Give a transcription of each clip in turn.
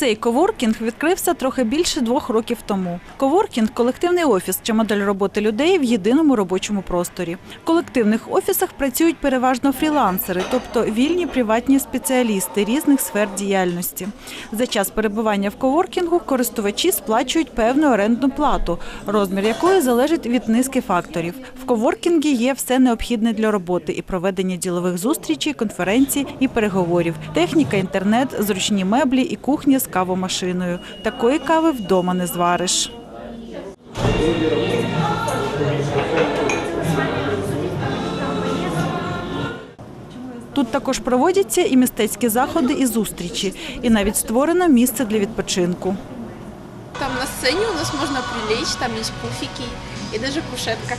Цей коворкінг відкрився трохи більше двох років тому. Коворкінг колективний офіс чи модель роботи людей в єдиному робочому просторі. В колективних офісах працюють переважно фрілансери, тобто вільні приватні спеціалісти різних сфер діяльності. За час перебування в коворкінгу користувачі сплачують певну орендну плату, розмір якої залежить від низки факторів. В коворкінгі є все необхідне для роботи і проведення ділових зустрічей, конференцій і переговорів. Техніка, інтернет, зручні меблі і кухня з кавомашиною. Такої кави вдома не звариш. Тут також проводяться і мистецькі заходи, і зустрічі, і навіть створено місце для відпочинку. Там на сцене у нас можно прилечь, там есть пуфики и даже кушетка.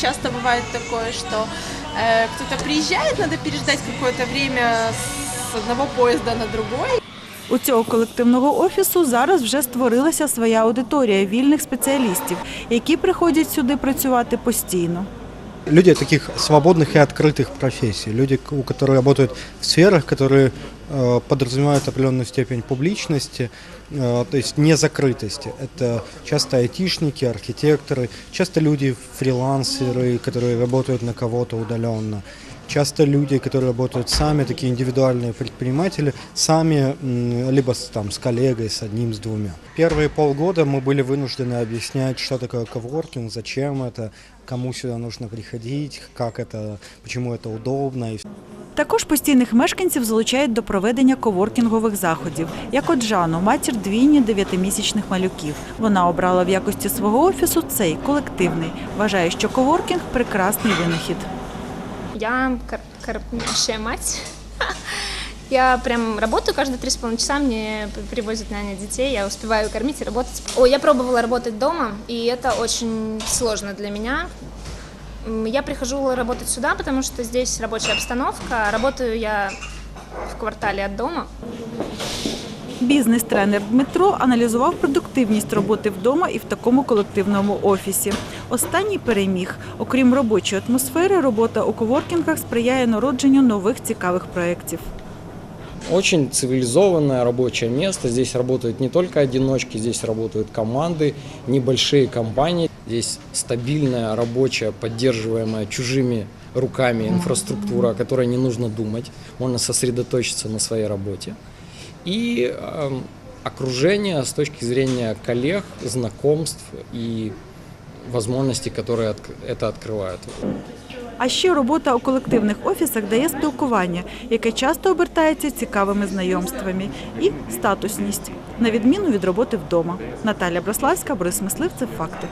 Часто бывает такое, что э, кто-то приезжает, надо переждать какое-то одного поезда на другой. У цього колективного офісу зараз вже створилася своя аудиторія вільних спеціалістів, які приходять сюди працювати постійно. Люди таких свободных и открытых профессий, люди, у которых работают в сферах, которые э, подразумевают определенную степень публичности, э, то есть не закрытости. Это часто айтишники, архитекторы, часто люди фрилансеры, которые работают на кого-то удаленно. Часто люди, которые работают сами, такие индивидуальные предприниматели, сами, м, либо с, там, с коллегой, с одним, с двумя. Первые полгода мы были вынуждены объяснять, что такое коворкинг, зачем это, кому сюда нужно приходить, как это, почему это удобно. и Також постійних мешканців залучають до проведення коворкінгових заходів, як от Жану, матір двійні дев'ятимісячних малюків. Вона обрала в якості свого офісу цей колективний. Вважає, що коворкінг прекрасний винахід. Я кор- кормящая мать. Я прям работаю каждые три с половиной часа, мне привозят нянять детей, я успеваю кормить и работать. Ой, я пробовала работать дома, и это очень сложно для меня. Я прихожу работать сюда, потому что здесь рабочая обстановка. Работаю я в квартале от дома. Бізнес-тренер Дмитро аналізував продуктивність роботи вдома і в такому колективному офісі. Останній переміг. Окрім робочої атмосфери, робота у коворкінгах сприяє народженню нових цікавих проєктів. Очень цивилизованное рабочее место. Здесь работают не только одиночки, здесь работают команды, небольшие компании. Здесь стабильная, рабочая, поддерживаемая чужими руками инфраструктура, о которой не нужно думать. Можно сосредоточиться на своей работе. И эм, окружение с точки зрения коллег, знакомств и возможностей, которые отк- это открывает. А ще робота у колективних офісах дає спілкування, яке часто обертається цікавими знайомствами, і статусність, на відміну від роботи вдома. Наталя Брославська, Борис Мисливцев. Факти.